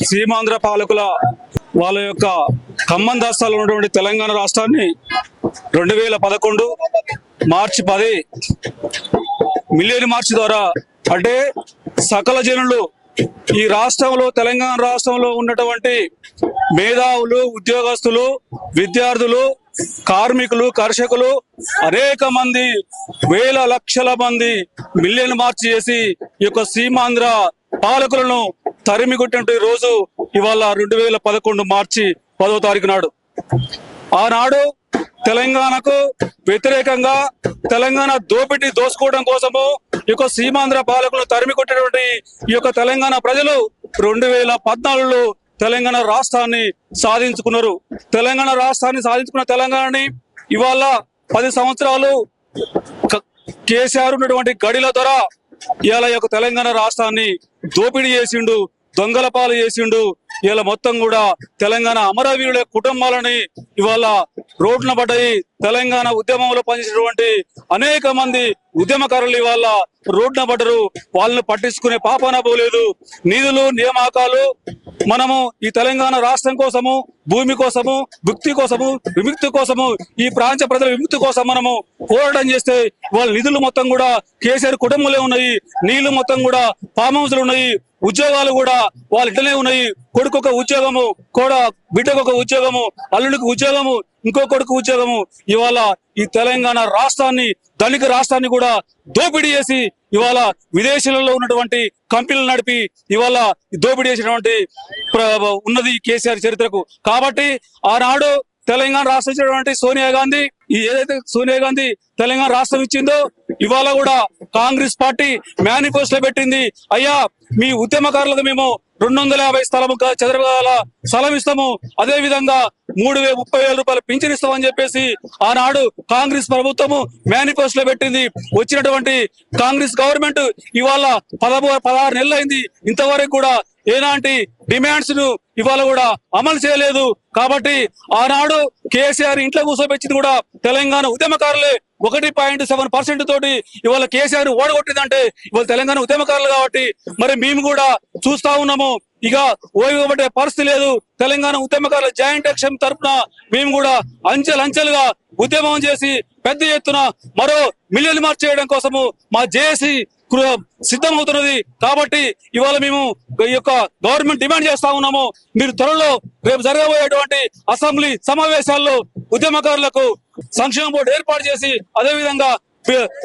సీమాంధ్ర పాలకుల వాళ్ళ యొక్క ఖమ్మం దస్తాలో ఉన్నటువంటి తెలంగాణ రాష్ట్రాన్ని రెండు వేల పదకొండు మార్చి పది మిలియన్ మార్చి ద్వారా అంటే సకల జనులు ఈ రాష్ట్రంలో తెలంగాణ రాష్ట్రంలో ఉన్నటువంటి మేధావులు ఉద్యోగస్తులు విద్యార్థులు కార్మికులు కర్షకులు అనేక మంది వేల లక్షల మంది మిలియన్ మార్చ్ చేసి ఈ యొక్క సీమాంధ్ర పాలకులను తరిమి కొట్టినటువంటి రోజు ఇవాళ రెండు వేల పదకొండు మార్చి పదవ తారీఖు నాడు. ఆనాడు తెలంగాణకు వ్యతిరేకంగా తెలంగాణ దోపిడీ దోసుకోవడం కోసము ఈ యొక్క సీమాంధ్ర పాలకులను తరిమి కొట్టినటువంటి ఈ యొక్క తెలంగాణ ప్రజలు రెండు వేల పద్నాలుగులో తెలంగాణ రాష్ట్రాన్ని సాధించుకున్నారు. తెలంగాణ రాష్ట్రాన్ని సాధించుకున్న తెలంగాణని ఇవాళ పది సంవత్సరాలు కేసీఆర్ ఉన్నటువంటి గడిల ద్వారా ఇవాళ యొక్క తెలంగాణ రాష్ట్రాన్ని దోపిడీ చేసిండు దొంగల పాలు చేసిండు ఇలా మొత్తం కూడా తెలంగాణ అమరవీరుల కుటుంబాలని ఇవాళ రోడ్డున పడ్డాయి తెలంగాణ ఉద్యమంలో పనిచేసినటువంటి అనేక మంది ఉద్యమకారులు ఇవాళ రోడ్డున పడ్డరు. వాళ్ళని పట్టించుకునే పాపన పోలేదు. నిధులు నియామకాలు మనము ఈ తెలంగాణ రాష్ట్రం కోసము భూమి కోసము భుక్తి కోసము విముక్తి కోసము ఈ ప్రాంత ప్రజల విముక్తి కోసం మనము పోరాటం చేస్తే వాళ్ళ నిధులు మొత్తం కూడా కేసీఆర్ కుటుంబంలో ఉన్నాయి. నీళ్ళు మొత్తం కూడా ఫామ్ హౌస్లు ఉన్నాయి. ఉద్యోగాలు కూడా వాళ్ళ ఇంటనే ఉన్నాయి. కొడుకు ఒక ఉద్యోగము కూడా బిడ్డకు ఒక ఉద్యోగము అల్లుడికి ఉద్యోగము ఇంకో కొడుకు ఉద్యోగము. ఇవాళ ఈ తెలంగాణ రాష్ట్రాన్ని దళిత రాష్ట్రాన్ని కూడా దోపిడీ చేసి ఇవాళ విదేశాలలో ఉన్నటువంటి కంపెనీలు నడిపి ఇవాళ దోపిడీ చేసినటువంటి ఉన్నది కేసీఆర్ చరిత్రకు. కాబట్టి ఆనాడు తెలంగాణ రాష్ట్రం ఇచ్చినటువంటి సోనియా గాంధీ ఏదైతే సోనియా గాంధీ తెలంగాణ రాష్ట్రం ఇచ్చిందో ఇవాళ కూడా కాంగ్రెస్ పార్టీ మేనిఫెస్టో పెట్టింది. అయ్యా మీ ఉద్యమకారులకు మేము రెండు వందల యాభై స్థలము చదరగాల చదరగల స్థలం ఇస్తాము అదే విధంగా మూడు వేల ముప్పై వేల రూపాయలు పింఛన్ ఇస్తామని చెప్పేసి ఆనాడు కాంగ్రెస్ ప్రభుత్వము మేనిఫెస్టో పెట్టింది. వచ్చినటువంటి కాంగ్రెస్ గవర్నమెంట్ ఇవాళ పదమూ పదహారు నెలలు అయింది. ఇంతవరకు కూడా ఎలాంటి డిమాండ్స్ను ఇవాళ కూడా అమలు చేయలేదు. కాబట్టి ఆనాడు కేసీఆర్ ఇంట్లో కూర్చోబెచ్చింది కూడా తెలంగాణ ఉద్యమకారులే. ఒకటి పాయింట్ సెవెన్ పర్సెంట్ తోటి ఇవాళ కేసీఆర్ ఓడగొట్టిందంటే ఇవాళ తెలంగాణ ఉద్యమకారులు కాబట్టి మరి మేము కూడా చూస్తా ఉన్నాము. ఇక ఓయివ్వబట్టే పరిస్థితి లేదు. తెలంగాణ ఉద్యమకారుల జాయింట్ యాక్షన్ తరఫున మేము కూడా అంచెలంచెలుగా ఉద్యమం చేసి పెద్ద ఎత్తున మరో మిలియన్ మార్చ్ చేయడం కోసము మా జేఏసీ సిద్ధమవుతున్నది కాబట్టి ఇవాళ మేము ఈ యొక్క గవర్నమెంట్ డిమాండ్ చేస్తా ఉన్నాము. మీరు త్వరలో రేపు జరగబోయేటువంటి అసెంబ్లీ సమావేశాల్లో ఉద్యమకారులకు సంక్షేమ బోర్డు ఏర్పాటు చేసి అదే విధంగా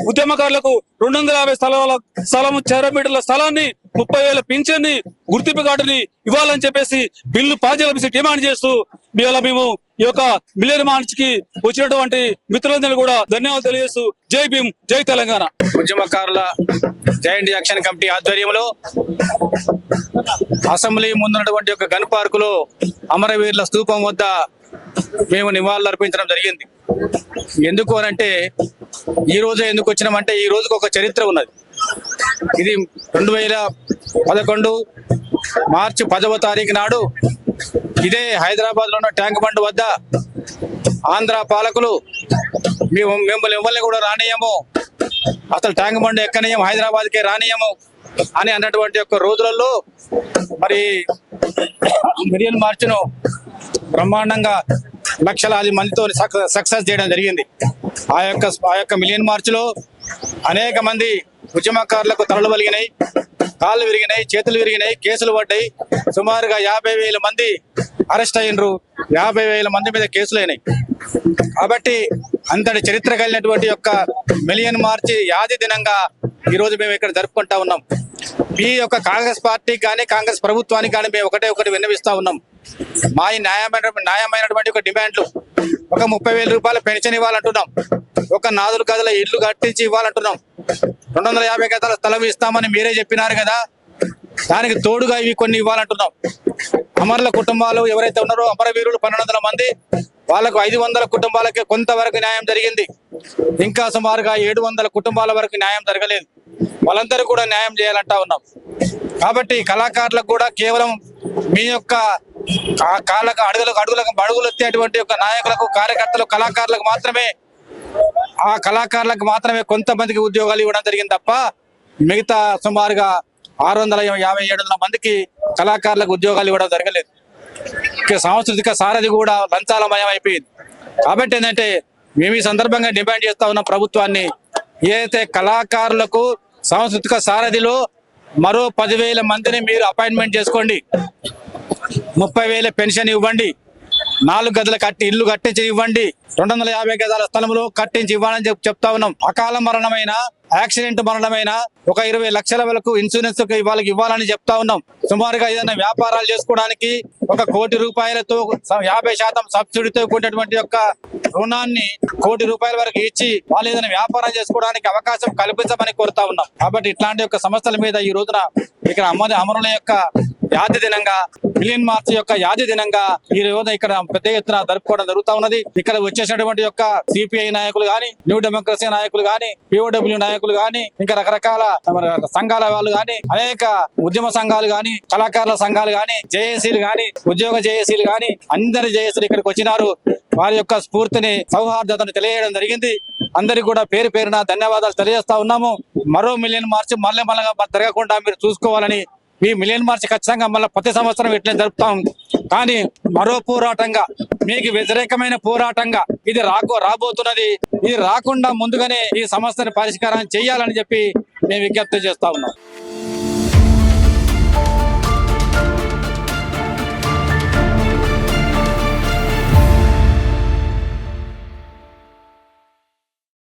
ఉద్యమకారులకు రెండు వందల యాభై స్థలాల స్థలం చదరపు మీటర్ల స్థలాన్ని ముప్పై వేల పింఛన్ని గుర్తింపు కార్డుని ఇవ్వాలని చెప్పేసి బిల్లు పాస్ చేయాలని డిమాండ్ చేస్తూ ఇవాళ మేము ఈ యొక్క మిలియన్ మార్చ్కి వచ్చినటువంటి మిత్రులందరూ కూడా ధన్యవాదాలు తెలియజేస్తూ జై భీమ్ జై తెలంగాణ. ఉద్యమకారుల జాయింట్ యాక్షన్ కమిటీ ఆధ్వర్యంలో అసెంబ్లీ ముందున్నటువంటి ఒక గన్ పార్క్లో అమరవీరుల స్తూపం వద్ద మేము నివాళులు అర్పించడం జరిగింది. ఎందుకు అనంటే ఈ రోజు ఎందుకు వచ్చినామంటే ఈ రోజుకు ఒక చరిత్ర ఉన్నది. ఇది రెండు వేల పదకొండు మార్చి పదవ తారీఖు నాడు ఇదే హైదరాబాద్లో ఉన్న ట్యాంక్ బండ్ వద్ద ఆంధ్ర పాలకులు మేము మిమ్మల్ని ఎవరిని కూడా రానియము. అసలు ట్యాంక్ బండ్ ఎక్కనీయం హైదరాబాద్కే రానియము అని అన్నటువంటి యొక్క రోజులలో మరి మిలియన్ మార్చ్ను బ్రహ్మాండంగా లక్షలాది మందితో సక్సెస్ చేయడం జరిగింది. ఆ యొక్క ఆ యొక్క మిలియన్ మార్చ్లో అనేక మంది ఉద్యమకారులకు తలలు వలిగినాయి కాళ్ళు విరిగినాయి చేతులు విరిగినాయి కేసులు పడ్డాయి. సుమారుగా యాభై వేల మంది అరెస్ట్ అయినరు. యాభై వేల మంది మీద కేసులు అయినాయి. కాబట్టి అంతటి చరిత్ర కలిగినటువంటి యొక్క మిలియన్ మార్చి యాది దినంగా ఈ రోజు మేము ఇక్కడ జరుపుకుంటా ఉన్నాం. ఈ యొక్క కాంగ్రెస్ పార్టీ కానీ కాంగ్రెస్ ప్రభుత్వానికి కానీ మేము ఒకటే ఒకటి విన్నవిస్తా ఉన్నాం. మా ఈ న్యాయమైన న్యాయమైనటువంటి ఒక డిమాండ్లు. ఒక ముప్పై వేల రూపాయల పెన్షన్ ఇవ్వాలంటున్నాం. ఒక నాదుల గదుల ఇల్లు కట్టించి ఇవ్వాలంటున్నాం. రెండు వందల యాభై గదాల స్థలం ఇస్తామని మీరే చెప్పినారు కదా? దానికి తోడుగా ఇవి కొన్ని ఇవ్వాలంటున్నాం. అమరుల కుటుంబాలు ఎవరైతే ఉన్నారో అమరవీరులు పన్నెండు మంది వాళ్ళకు ఐదు వందల కుటుంబాలకి కొంతవరకు న్యాయం జరిగింది. ఇంకా సుమారుగా ఏడు వందల కుటుంబాల వరకు న్యాయం జరగలేదు. వాళ్ళందరూ కూడా న్యాయం చేయాలంటా ఉన్నాం. కాబట్టి కళాకారులకు కూడా కేవలం మీ యొక్క కాళ్ళకు అడుగులకు అడుగులకు అడుగులు వచ్చేటువంటి యొక్క నాయకులకు కార్యకర్తలు కళాకారులకు మాత్రమే ఆ కళాకారులకు మాత్రమే కొంతమందికి ఉద్యోగాలు ఇవ్వడం జరిగింది తప్ప మిగతా సుమారుగా ఆరు వందల యాభై ఏడు వందల మందికి కళాకారులకు ఉద్యోగాలు ఇవ్వడం జరగలేదు. సాంస్కృతిక సారథి కూడా లంచాలమయం అయిపోయింది. కాబట్టి ఏంటంటే మేము ఈ సందర్భంగా డిమాండ్ చేస్తా ఉన్న ప్రభుత్వాన్ని ఏదైతే కళాకారులకు సాంస్కృతిక సారథిలో మరో పదివేల మందిని మీరు అపాయింట్మెంట్ చేసుకోండి. ముప్పై వేల పెన్షన్ ఇవ్వండి. నాలుగు గదుల కట్టి ఇల్లు కట్టించి ఇవ్వండి. రెండు వందల యాభై గదాల స్థలంలో కట్టించి ఇవ్వాలని చెప్తా ఉన్నాం. అకాల మరణమైన యాక్సిడెంట్ మరణమైన ఒక ఇరవై లక్షల వరకు ఇన్సూరెన్స్ వాళ్ళకి ఇవ్వాలని చెప్తా ఉన్నాం. సుమారుగా ఏదైనా వ్యాపారాలు చేసుకోవడానికి ఒక కోటి రూపాయలతో యాభై శాతం సబ్సిడీతో కూడినటువంటి యొక్క రుణాన్ని కోటి రూపాయల వరకు ఇచ్చి వాళ్ళు ఏదైనా వ్యాపారం చేసుకోవడానికి అవకాశం కల్పించమని కోరుతా ఉన్నాం. కాబట్టి ఇట్లాంటి యొక్క సమస్యల మీద ఈ రోజున ఇక్కడ అమర అమరుల యొక్క యాది దినంగా మిలియన్ మార్చ్ యొక్క యాది దినంగా ఈ రోజు ఇక్కడ పెద్ద ఎత్తున జరుపుకోవడం జరుగుతా ఉన్నది. ఇక్కడ వచ్చేసినటువంటి యొక్క సిపిఐ నాయకులు గాని న్యూ డెమోక్రసీ నాయకులు గాని పిఓడబ్ల్యూ నాయకులు గాని ఇంకా రకరకాల సంఘాల వాళ్ళు గాని అనేక ఉద్యమ సంఘాలు గాని కళాకారుల సంఘాలు గాని జేఏసీలు గాని ఉద్యోగ జేఏసీలు గాని అందరి జేఏసీలు ఇక్కడికి వచ్చినారు. వారి యొక్క స్ఫూర్తిని సౌహార్దతను తెలియజేయడం జరిగింది. అందరికి కూడా పేరు పేరున ధన్యవాదాలు తెలియజేస్తా ఉన్నాము. మరో మిలియన్ మార్చి మళ్ళీ మళ్ళీ జరగకుండా మీరు చూసుకోవాలని ఈ మిలియన్ మార్చ్ ఖచ్చితంగా మళ్ళీ ప్రతి సంవత్సరం ఇట్లే జరుపుతాం కానీ మరో పోరాటంగా మీకు వ్యతిరేకమైన పోరాటంగా ఇది రాకో రాబోతున్నది. ఇది రాకుండా ముందుగానే ఈ సమస్యను పరిష్కారం చేయాలని చెప్పి మేము విజ్ఞప్తి చేస్తా ఉన్నాం.